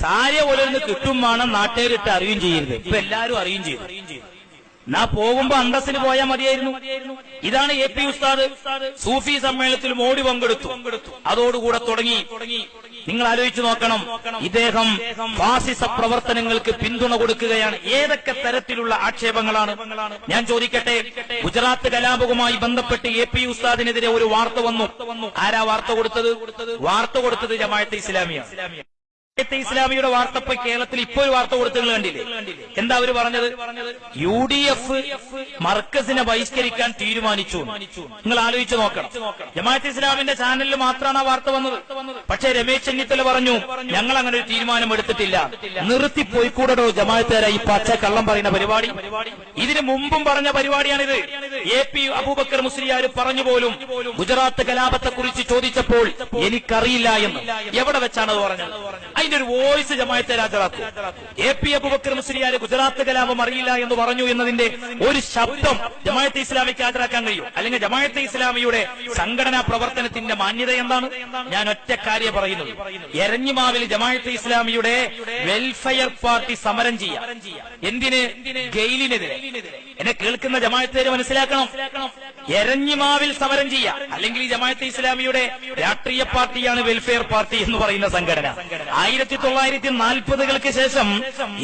സാരിയ പോലെ ഒന്ന് കിട്ടും വേണം നാട്ടുകാരിട്ട് അറിയുകയും ചെയ്യരുത്. ഇപ്പൊ എല്ലാരും അറിയുകയും ചെയ്തു. നാ പോകുമ്പോ അന്തസ്സിന് പോയാൽ മതിയായിരുന്നു. ഇതാണ് എ പി ഉസ്താദ് സൂഫി സമ്മേളനത്തിൽ മോഡി പങ്കെടുത്തു. അതോടുകൂടെ തുടങ്ങി. നിങ്ങൾ ആലോചിച്ചു നോക്കണം. ഇദ്ദേഹം ഫാസിസ പ്രവർത്തനങ്ങൾക്ക് പിന്തുണ കൊടുക്കുകയാണ്. ഏതൊക്കെ തരത്തിലുള്ള ആക്ഷേപങ്ങളാണ്? ഞാൻ ചോദിക്കട്ടെ. ഗുജറാത്ത് കലാപവുമായി ബന്ധപ്പെട്ട് എ പി ഉസ്താദിനെതിരെ ഒരു വാർത്ത വന്നു. ആരാ വാർത്ത കൊടുത്തത്? വാർത്ത കൊടുത്തത് ജമാഅത്തെ ഇസ്ലാമിയ ഇസ്ലാമിയുടെ വാർത്ത ഇപ്പൊ കേരളത്തിൽ ഇപ്പോ ഒരു വാർത്ത കൊടുത്തു കണ്ടില്ലേ? എന്താ അവർ പറഞ്ഞത്? യു ഡി എഫ് മർക്കസിനെ ബഹിഷ്കരിക്കാൻ തീരുമാനിച്ചു നിങ്ങൾ ആലോചിച്ച് നോക്കണം. ജമാഅത്ത് ഇസ്ലാമിന്റെ ചാനലിൽ മാത്രമാണ് ആ വാർത്ത വന്നത്. പക്ഷേ രമേശ് ചെന്നിത്തല പറഞ്ഞു ഞങ്ങൾ അങ്ങനെ ഒരു തീരുമാനം എടുത്തിട്ടില്ല. നിർത്തി പോയിക്കൂടോ ജമാഅത്തുകാരെ ഈ പച്ച കള്ളം പറയുന്ന പരിപാടി. ഇതിന് മുമ്പും പറഞ്ഞ പരിപാടിയാണിത്. എ പി അബൂബക്കർ മുസ്ലിയാർ പറഞ്ഞു പോലും ഗുജറാത്ത് കലാപത്തെ കുറിച്ച് ചോദിച്ചപ്പോൾ എനിക്കറിയില്ല എന്ന്. എവിടെ വെച്ചാണ് അത് പറഞ്ഞത്? അതിന്റെ ഒരു വോയിസ് ജമായത്തെ രാജാക്കും എ പി അബുബക്കർ മുസ്ലിയാര് ഗുജറാത്ത് കലാപം അറിയില്ല എന്ന് പറഞ്ഞു എന്നതിന്റെ ഒരു ശബ്ദം ജമാഅത്തെ ഇസ്ലാമിക്ക് ഹാജരാക്കാൻ കഴിയും. അല്ലെങ്കിൽ ജമാഅത്തെ ഇസ്ലാമിയുടെ സംഘടനാ പ്രവർത്തനത്തിന്റെ മാന്യത എന്താണ്? ഞാൻ ഒറ്റ കാര്യം പറയുന്നത്. എരഞ്ഞിമാവിൽ ജമാഅത്തെ ഇസ്ലാമിയുടെ വെൽഫെയർ പാർട്ടി സമരം ചെയ്യാം. എന്തിന്? ഗെയിലിനെതിരെ എന്നെ കേൾക്കുന്ന ജമായത്തേര് മനസ്സിലാക്കണം. എരഞ്ഞിമാവിൽ സമരം ചെയ്യാം. അല്ലെങ്കിൽ ജമായത്ത് ഇസ്ലാമിയുടെ രാഷ്ട്രീയ പാർട്ടിയാണ് വെൽഫെയർ പാർട്ടി എന്ന് പറയുന്ന സംഘടന. ആയിരത്തി തൊള്ളായിരത്തി നാൽപ്പതുകൾക്ക് ശേഷം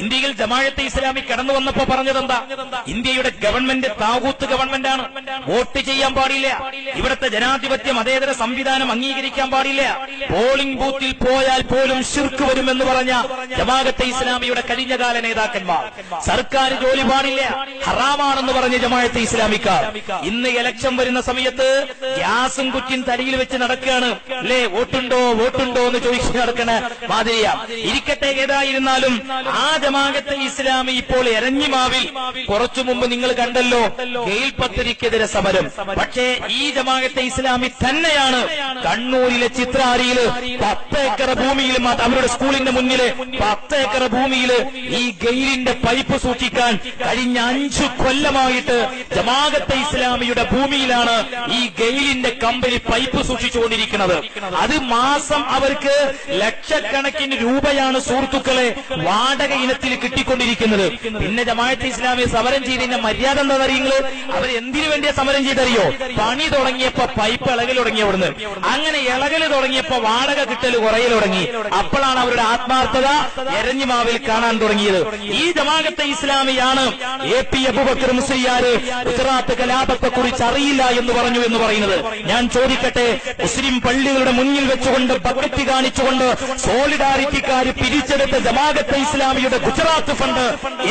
ഇന്ത്യയിൽ ജമാഅത്തെ ഇസ്ലാമി കടന്നു വന്നപ്പോ പറഞ്ഞതെന്താ? ഇന്ത്യയുടെ ഗവൺമെന്റ് താകൂത്ത് ഗവൺമെന്റ് ആണ് വോട്ട് ചെയ്യാൻ പാടില്ല. ഇവിടുത്തെ ജനാധിപത്യ മതേതര സംവിധാനം അംഗീകരിക്കാൻ പാടില്ല. പോളിംഗ് ബൂത്തിൽ പോയാൽ പോലും ശിർക്ക് വരുമെന്ന് പറഞ്ഞ ജമാഅത്തെ ഇസ്ലാമിയുടെ കഴിഞ്ഞകാല നേതാക്കന്മാർ. സർക്കാർ ജോലി പാടില്ല. ഹറാമാണെന്ന് പറഞ്ഞ ജമാഅത്തെ ഇസ്ലാമിക്കാർ. ഇന്ന് ഇലക്ഷൻ വരുന്ന സമയത്ത് ഗ്യാസും കുറ്റിൻ തരിയിൽ വെച്ച് നടക്കുകയാണ്. അല്ലേ വോട്ടുണ്ടോ വോട്ടുണ്ടോ എന്ന് ചോദിച്ചു നടക്കണ മാതിരിയ. ഇരിക്കട്ടെ ഏതായിരുന്നാലും ആ ജമാഅത്തെ ഇസ്ലാമി ഇപ്പോൾ എരഞ്ഞിമാവിൽ കുറച്ചു മുമ്പ് നിങ്ങൾ കണ്ടല്ലോ ഗെയിൽ പദ്ധതിക്കെതിരെ സമരം. പക്ഷേ ഈ ജമാഅത്തെ ഇസ്ലാമി തന്നെയാണ് കണ്ണൂരിലെ ചിത്രാരിയിൽ പത്ത് ഏക്കർ ഭൂമിയിൽ അവരുടെ സ്കൂളിന്റെ മുന്നിൽ പത്ത് ഏക്കർ ഭൂമിയിൽ ഈ ഗെയിലിന്റെ പൈപ്പ് സൂക്ഷിക്കാൻ കഴിഞ്ഞ അഞ്ചു കൊല്ലമായിട്ട് ജമാഅത്തെ ഇസ്ലാമിയുടെ ഭൂമിയിലാണ് ഈ ഗെയിലിന്റെ കമ്പനി പൈപ്പ് സൂക്ഷിച്ചുകൊണ്ടിരിക്കുന്നത്. അത് മാസം അവർക്ക് ലക്ഷക്കണക്കിന് രൂപയാണ് സുഹൃത്തുക്കളെ വാടക ഇനത്തിൽ കിട്ടിക്കൊണ്ടിരിക്കുന്നത്. പിന്നെ ജമാഅത്തെ ഇസ്ലാമി സമരം ചെയ്തതിന്റെ മര്യാദ എന്താണെന്നറിയുന്നത് അവർ എന്തിനു വേണ്ടിയാ സമരം ചെയ്തറിയോ? പണി തുടങ്ങിയപ്പോ പൈപ്പ് ഇളകൽ തുടങ്ങി അവിടുന്ന്. അങ്ങനെ ഇളകൽ തുടങ്ങിയപ്പോ വാടക കിട്ടൽ കുറയൽ തുടങ്ങി. അപ്പോഴാണ് അവരുടെ ആത്മാർത്ഥത എരഞ്ഞിമാവിൽ കാണാൻ തുടങ്ങിയത്. ഈ ജമാഅത്തെ ഇസ്ലാമിയാണ് എ പി അബുബക്കർ മുസ്ലിയാര് ഗുജറാത്ത് കലാപത്തെ കുറിച്ച് അറിയില്ല എന്ന് പറഞ്ഞു എന്ന് പറയുന്നത്. ഞാൻ ചോദിക്കട്ടെ മുസ്ലിം പള്ളികളുടെ മുന്നിൽ വെച്ചുകൊണ്ട് ബക്കറ്റ് കാണിച്ചുകൊണ്ട് സോളിഡാരിറ്റിക്കാർ പിരിച്ചെടുത്ത ജമാഅത്തെ ഇസ്ലാമിയുടെ ഗുജറാത്ത് ഫണ്ട്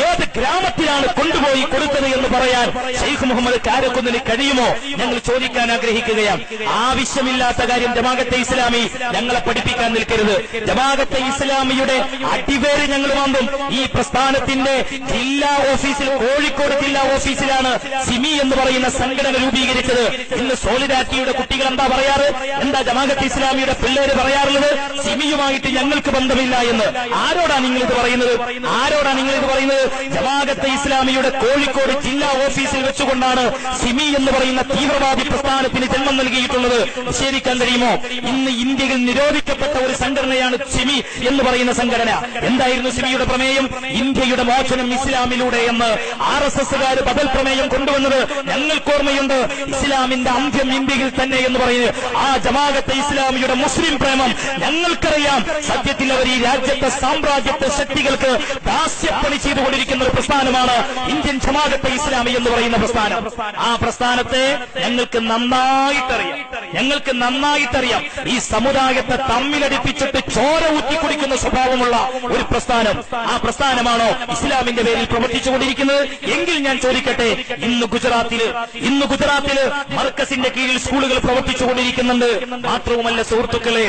ഏത് ഗ്രാമത്തിലാണ് കൊണ്ടുപോയി കൊടുത്തത് എന്ന് പറയാൻ ഷെയ്ഖ് മുഹമ്മദ് കാരക്കുന്നിന് കഴിയുമോ? ഞങ്ങൾ ചോദിക്കാൻ ആഗ്രഹിക്കുകയാണ്. ആവശ്യമില്ലാത്ത കാര്യം ജമാഅത്തെ ഇസ്ലാമി ഞങ്ങളെ പഠിപ്പിക്കാൻ നിൽക്കരുത്. ജമാഅത്തെ ഇസ്ലാമിയുടെ അടിവേര് ഞങ്ങൾ വാങ്ങും ഈ പ്രസ്ഥാനത്തിന്റെ ജില്ലാ ഓഫീസിൽ കോഴിക്കോട് ജില്ലാ ഓഫീസിലാണ് സിമി എന്ന് പറയുന്ന സംഘടന രൂപീകരിച്ചത്. ഇന്ന് സോളിഡാരിറ്റിയുടെ കുട്ടികൾ എന്താ പറയാറ്? എന്താ ജമാഅത്തെ ഇസ്ലാമിയുടെ പിള്ളേര് പറയാറുള്ളത്? സിമിയുമായിട്ട് ഞങ്ങൾക്ക് ബന്ധമില്ല എന്ന് ആരോടാ നിങ്ങൾ ഇത് പറയുന്നത്? ആരോടാ നിങ്ങൾ ഇത് പറയുന്നത്? ജമാഅത്തെ ഇസ്ലാമിയുടെ കോഴിക്കോട് ജില്ലാ ഓഫീസിൽ വെച്ചുകൊണ്ടാണ് സിമി എന്ന് പറയുന്ന തീവ്രവാദി പ്രസ്ഥാനത്തിന് ജന്മം നൽകിയിട്ടുള്ളത്. നിഷേധിക്കാൻ കഴിയുമോ? ഇന്ന് ഇന്ത്യയിൽ നിരോധിക്കപ്പെട്ട ഒരു സംഘടനയാണ് സിമി എന്ന് പറയുന്ന സംഘടന. എന്തായിരുന്നു സിമിയുടെ പ്രമേയം? ഇന്ത്യയുടെ മോചനം ഇസ്ലാമിലൂടെ എന്ന് ആർ എസ് എസുകാർ ബദൽ പ്രമേയം കൊണ്ടുവന്നത് ഞങ്ങൾക്ക് ഓർമ്മയുണ്ട്. ഇസ്ലാമിന്റെ അന്ത്യം ഇന്ത്യയിൽ തന്നെ എന്ന് പറയുന്നത് ആ ജമാഅത്തെ ഇസ്ലാമിയുടെ മുസ്ലിം പ്രേമം ഞങ്ങൾക്കറിയാം. സത്യത്തിൽ അവർ ഈ രാജ്യത്തെ സാമ്രാജ്യത്തെ ശക്തികൾക്ക് ദാസ്യപ്പണി ചെയ്തുകൊണ്ടിരിക്കുന്ന ഒരു പ്രസ്ഥാനമാണ് ഇന്ത്യൻ ജമാഅത്തെ ഇസ്ലാമി എന്ന് പറയുന്ന പ്രസ്ഥാനം. ആ പ്രസ്ഥാനത്തെ ഞങ്ങൾക്ക് നന്നായിട്ടറിയാം. ഞങ്ങൾക്ക് നന്നായിട്ടറിയാം. ഈ സമുദായത്തെ തമ്മിലടിപ്പിച്ചിട്ട് ചോര ഊറ്റി കുടിക്കുന്ന സ്വഭാവമുള്ള ഒരു പ്രസ്ഥാനം. ആ പ്രസ്ഥാനമാണോ ഇസ്ലാമിന്റെ പേരിൽ പ്രവർത്തിച്ചുകൊണ്ടിരിക്കുന്നത്? എങ്കിൽ ഞാൻ ചോദിക്കട്ടെ ഇന്ന് ഗുജറാത്തിൽ ഇന്ന് ഗുജറാത്തിൽ മർക്കസിന്റെ കീഴിൽ സ്കൂളുകൾ പ്രവർത്തിച്ചുകൊണ്ടിരിക്കുന്നുണ്ട്. മാത്രവുമല്ല സുഹൃത്തുക്കളെ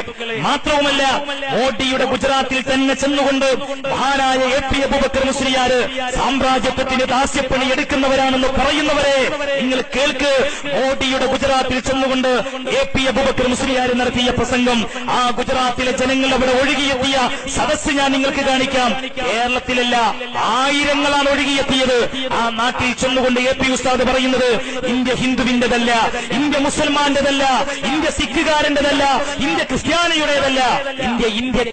മാത്രവുമല്ല മോഡിയുടെ ഗുജറാത്തിൽ തന്നെ ചെന്നുകൊണ്ട് മഹാനായ എ പി അബുബക്കർ മുസ്ലിയാര് സാമ്രാജ്യത്വത്തിന് ദാസ്യപ്പണി എടുക്കുന്നവരാണെന്ന് പറയുന്നവരെ നിങ്ങൾ കേൾക്ക്. മോഡിയുടെ ഗുജറാത്തിൽ ചെന്നുകൊണ്ട് എ പി അബുബക്കർ മുസ്ലിയാർ നടത്തിയ പ്രസംഗം ആ ഗുജറാത്തിലെ ജനങ്ങൾ അവിടെ ഒഴുകിയെത്തിയ സദസ്സ് ഞാൻ നിങ്ങൾക്ക് കാണിക്കാം. കേരളത്തിലല്ല ആയിരങ്ങളാണ് ഒഴുകിയെത്തിയത്. ആ നാട്ടിൽ ചെന്നുകൊണ്ട് എ പി ഉസ്താദ് പറയുന്നത് ഇന്ത്യ ഹിന്ദുവിന്റെതല്ല ഇന്ത്യ മുസൽമാന്റെതല്ല ഇന്ത്യ സിഖുകാരന്റെതല്ല ഇന്ത്യ ക്രിസ്ത്യാനിയുടേതല്ല ഇന്ത്യ ഇന്ത്യ